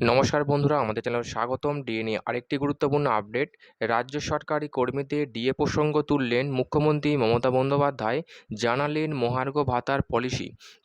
নমস্কার বন্ধুরা, আমাদের চ্যানেল স্বাগতম। ডিএ নিয়ে আরেকটি গুরুত্বপূর্ণ আপডেট। রাজ্য সরকারি কর্মীদের ডিএ প্রসঙ্গ তুললেন মুখ্যমন্ত্রী মমতা বন্দ্যোপাধ্যায়, জানালেন মহার্ঘ ভাতার পলিসি।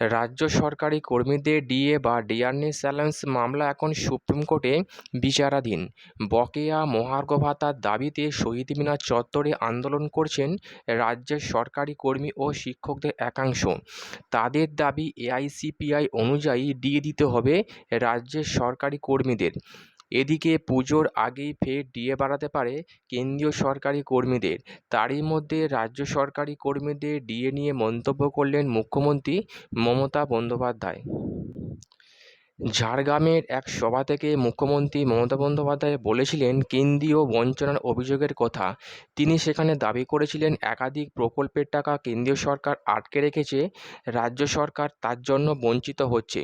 রাজ্য সরকারি কর্মীদের ডিএ বা ডিআরনি অ্যালায়েন্স মামলা এখন সুপ্রিম কোর্টে বিচারাধীন। বকেয়া মহার্ঘ ভাতার দাবিতে শহীদ মিনার চত্বরে আন্দোলন করছেন রাজ্যের সরকারি কর্মী ও শিক্ষকদের একাংশ। তাদের দাবি এআইসিপিআই অনুযায়ী ডিএ দিতে হবে রাজ্যের সরকারি কর্মীদের। এদিকে পুজোর আগেই ফের ডিএ বাড়াতে পারে কেন্দ্রীয় সরকারি কর্মীদের। তারই মধ্যে রাজ্য সরকারি কর্মীদের ডিএ নিয়ে মন্তব্য করলেন মুখ্যমন্ত্রী মমতা বন্দ্যোপাধ্যায়। ঝাড়গ্রামের এক সভা থেকে মুখ্যমন্ত্রী মমতা বন্দ্যোপাধ্যায় বলেছিলেন, কেন্দ্রীয় বঞ্চনার অভিযোগের কথা। তিনি সেখানে দাবি করেছিলেন, একাধিক প্রকল্পের টাকা কেন্দ্রীয় সরকার আটকে রেখেছে। রাজ্য সরকার তার জন্য বঞ্চিত হচ্ছে।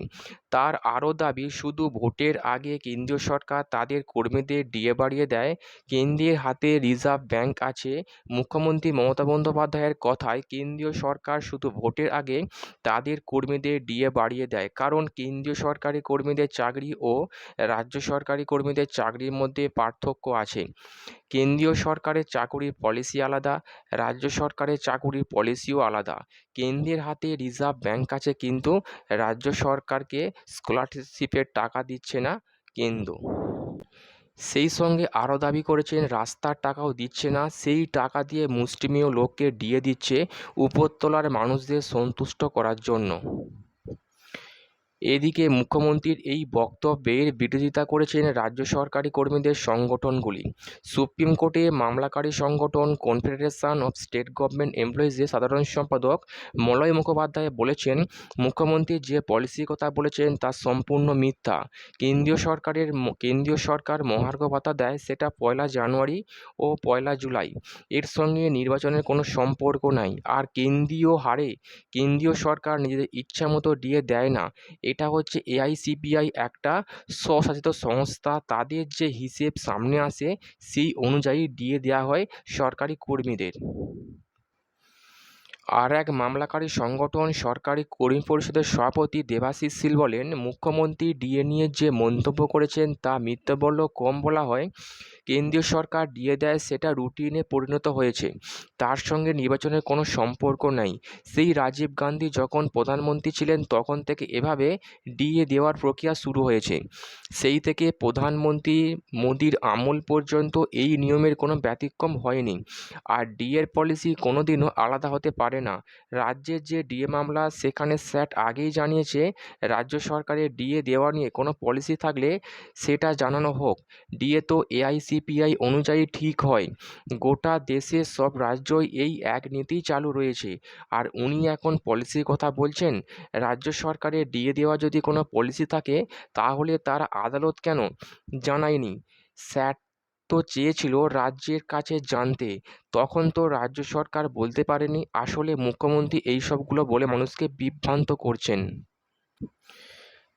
তার আরও দাবি, শুধু ভোটের আগে কেন্দ্রীয় সরকার তাদের কর্মীদের ডিএ বাড়িয়ে দেয়। কেন্দ্রের হাতে রিজার্ভ ব্যাংক আছে। মুখ্যমন্ত্রী মমতা বন্দ্যোপাধ্যায়ের কথায় কেন্দ্রীয় সরকার শুধু ভোটের আগে তাদের কর্মীদের ডিএ বাড়িয়ে দেয়। কারণ কেন্দ্রীয় সরকারি কর্মীদের চাকরি ও রাজ্য সরকারি কর্মীদের চাকরির মধ্যে পার্থক্য আছে। কেন্দ্রীয় সরকারের চাকুরির পলিসি আলাদা, রাজ্য সরকারের চাকুরির পলিসিও আলাদা। কেন্দ্রের হাতে রিজার্ভ ব্যাংক আছে কিন্তু রাজ্য সরকারকে স্কলারশিপের টাকা দিচ্ছে না কেন্দ্র। সেই সঙ্গে আরও দাবি করেছেন রাস্তার টাকাও দিচ্ছে না সেই টাকা দিয়ে মুষ্টিমেয় লোককে দিয়ে দিচ্ছে উপরতলার মানুষদের সন্তুষ্ট করার জন্য। এদিকে মুখ্যমন্ত্রীর এই বক্তব্যের বিরোধিতা করেছেন রাজ্য সরকারি কর্মীদের সংগঠনগুলি। সুপ্রিম কোর্টে মামলাকারী সংগঠন কনফেডারেশন অফ স্টেট গভর্নমেন্ট এমপ্লয়িজের সাধারণ সম্পাদক মলয় মুখোপাধ্যায় বলেছেন, মুখ্যমন্ত্রী যে পলিসির কথা বলেছেন তা সম্পূর্ণ মিথ্যা। কেন্দ্রীয় সরকারের কেন্দ্রীয় সরকার মহার্ঘ ভাতা দেয় সেটা পয়লা জানুয়ারি ও পয়লা জুলাই। এর সঙ্গে নির্বাচনের কোনো সম্পর্ক নাই। আর কেন্দ্রীয় হারে কেন্দ্রীয় সরকার নিজেদের ইচ্ছা মতো দিয়ে দেয় না। এটা হচ্ছে এআইসিপিআই একটা স্বশাসিত সংস্থা। তাদের যে হিসেব সামনে আসে, সেই অনুযায়ী দিয়ে দেওয়া হয় সরকারি কর্মীদের। আর এক মামলাকারী সংগঠন সরকারি কর্মী পরিষদের সভাপতি দেবাশিস শীল বলেন, মুখ্যমন্ত্রী ডিএ নিয়ে যে মন্তব্য করেছেন তা মিথ্যে বললেও কম বলা হয়। কেন্দ্রীয় সরকার ডিএ দেয় সেটা রুটিনে পরিণত হয়েছে। তার সঙ্গে নির্বাচনের কোনো সম্পর্ক নাই। সেই রাজীব গান্ধী যখন প্রধানমন্ত্রী ছিলেন, তখন থেকে এভাবে ডিএ দেওয়ার প্রক্রিয়া শুরু হয়েছে। সেই থেকে প্রধানমন্ত্রী মোদির আমল পর্যন্ত এই নিয়মের কোনো ব্যতিক্রম হয়নি। আর ডিএর পলিসি কোনো দিনও আলাদা হতে পারে না। রাজ্যের যে ডিএ মামলা, সেখানে স্যাট আগেই জানিয়েছে, রাজ্য সরকারের ডিএ দেওয়া নিয়ে কোনো পলিসি থাকলে সেটা জানানো হোক। ডিএ তো এআইসিপিআই অনুযায়ী ঠিক হয়। গোটা দেশের সব রাজ্যই এই এক নীতি চালু রয়েছে। আর উনি এখন পলিসির কথা বলছেন, রাজ্য সরকারের ডিএ দেওয়া যদি কোনো পলিসি থাকে, তাহলে তার আদালত কেন? জানায়নি। স্যাট তো চেয়েছিল রাজ্যের কাছে জানতে। তখন তো রাজ্য সরকার বলতে পারেনি, আসলে মুখ্যমন্ত্রী এই সবগুলো বলে মানুষকে বিভ্রান্ত করছেন।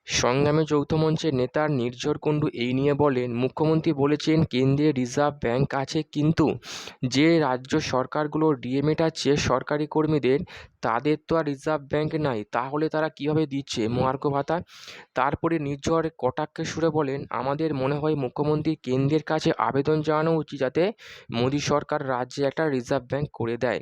সংগ্রামী যৌথ মঞ্চের নেতা নির্ঝর কুণ্ডু এই নিয়ে বলেন, মুখ্যমন্ত্রী বলেছেন কেন্দ্রে রিজার্ভ ব্যাংক আছে, কিন্তু যে রাজ্য সরকারগুলো ডিএ মেটাচ্ছে সরকারি কর্মীদের, তাদের তো আর রিজার্ভ ব্যাংক নাই। তাহলে তারা কীভাবে দিচ্ছে? মহার্ঘ ভাতা তারপরে নির্ঝর কটাক্ষে সুরে বলেন, আমাদের মনে হয় মুখ্যমন্ত্রী কেন্দ্রের কাছে আবেদন জানানো উচিত যাতে মোদী সরকার রাজ্যে একটা রিজার্ভ ব্যাংক করে দেয়।